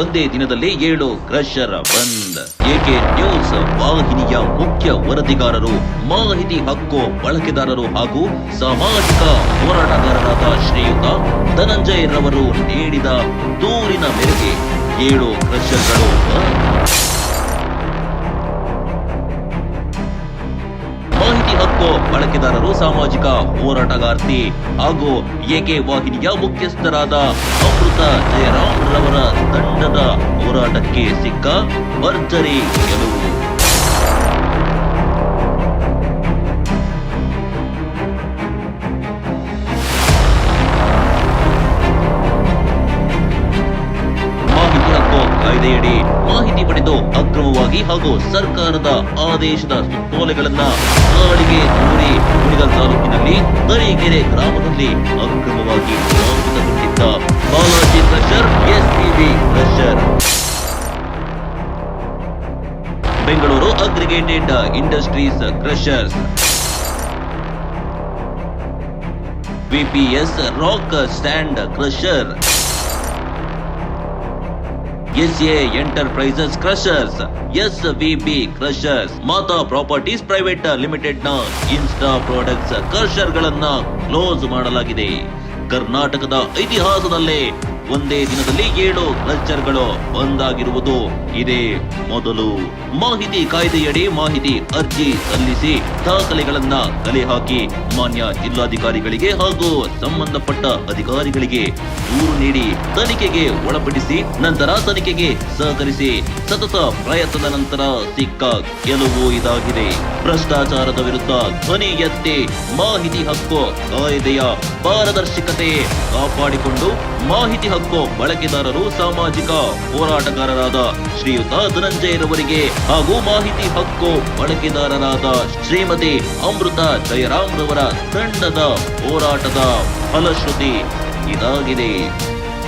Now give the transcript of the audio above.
ಒಂದೇ ದಿನದಲ್ಲಿ ಏಳು ಕ್ರಷರ್ ಬಂದ್. ಏಕೆ ನ್ಯೂಸ್ ವಾಹಿನಿಯ ಮುಖ್ಯ ವರದಿಗಾರರು, ಮಾಹಿತಿ ಹಕ್ಕು ಬಳಕೆದಾರರು ಹಾಗೂ ಸಾಮಾಜಿಕ ಹೋರಾಟಗಾರರಾದ ಶ್ರೀಯುತ ಧನಂಜಯ್ ರವರು ನೀಡಿದ ದೂರಿನ ಮೇರೆಗೆ ಏಳು ಕ್ರಷರ್ಗಳು ಬಳಕೆದಾರರು ಸಾಮಾಜಿಕ ಹೋರಾಟಗಾರ್ತಿ ಹಾಗೂ ಎಕೆ ವಾಹಿನಿಯ ಮುಖ್ಯಸ್ಥರಾದ ಅಮೃತ ಜಯರಾಮ್ ರವರ ತಂಡದ ಹೋರಾಟಕ್ಕೆ ಸಿಕ್ಕ ಭರ್ಜರಿ ಗೆಲುವು. ಮಾಹಿತಿ ಕಾಯ್ದೆಯಡಿ ಮಾಹಿತಿ ಪಡೆದು ಅಕ್ರಮವಾಗಿ ಹಾಗೂ ಸರ್ಕಾರದ ಆದೇಶದ ಸುತ್ತೋಲೆಗಳನ್ನ ಕಾಡಿಗೆ ದೂರಿ ಕುಣಿಗಲ್ ತಾಲೂಕಿನಲ್ಲಿ ತರೀಕೆರೆ ಗ್ರಾಮದಲ್ಲಿ ಅಕ್ರಮವಾಗಿ ಸ್ಥಾಪಿತಗೊಂಡಿದ್ದ Balaji crusher SPB crusher. Bengaluru aggregated industries crushers. VPS rock stand crusher. SA enterprises crushers S VB crushers, Mata properties private ಲಿಮಿಟೆಡ್ನ ಇನ್ಸ್ಟಾ ಪ್ರಾಡಕ್ಟ್ಸ್ ಕ್ರಷರ್ ಗಳನ್ನ ಕ್ಲೋಸ್ ಮಾಡಲಾಗಿದೆ. ಕರ್ನಾಟಕದ ಇತಿಹಾಸದಲ್ಲೇ ಒಂದೇ ದಿನದಲ್ಲಿ ಏಳು ಕ್ಲಸ್ಟರ್ಗಳು ಒಂದಾಗಿರುವುದು. ಇದೇ ಮೊದಲು. ಮಾಹಿತಿ ಕಾಯ್ದೆಯಡಿ ಮಾಹಿತಿ ಅರ್ಜಿ ಸಲ್ಲಿಸಿ ದಾಖಲೆಗಳನ್ನ ಕಲೆ ಹಾಕಿ ಮಾನ್ಯ ಜಿಲ್ಲಾಧಿಕಾರಿಗಳಿಗೆ ಹಾಗೂ ಸಂಬಂಧಪಟ್ಟ ಅಧಿಕಾರಿಗಳಿಗೆ ದೂರು ನೀಡಿ ತನಿಖೆಗೆ ಒಳಪಡಿಸಿ ನಂತರ ತನಿಖೆಗೆ ಸಹಕರಿಸಿ ಸತತ ಪ್ರಯತ್ನದ ನಂತರ ಸಿಕ್ಕ ಗೆಲುವು ಇದಾಗಿದೆ. ಭ್ರಷ್ಟಾಚಾರದ ವಿರುದ್ಧ ಧ್ವನಿ ಎತ್ತಿ ಮಾಹಿತಿ ಹಕ್ಕು ಕಾಯ್ದೆಯ ಪಾರದರ್ಶಕತೆ ಕಾಪಾಡಿಕೊಂಡು ಮಾಹಿತಿ ಹಕ್ಕು ಬಳಕೆದಾರರು ಸಾಮಾಜಿಕ ಹೋರಾಟಗಾರರಾದ ಶ್ರೀಯುತ ಧನಂಜಯರವರಿಗೆ ಹಾಗೂ ಮಾಹಿತಿ ಹಕ್ಕು ಬಳಕೆದಾರರಾದ ಶ್ರೀಮತಿ ಅಮೃತ ಜಯರಾಮ್ ರವರ ತಂಡದ ಹೋರಾಟದ ಫಲಶ್ರುತಿ ಇದಾಗಿದೆ.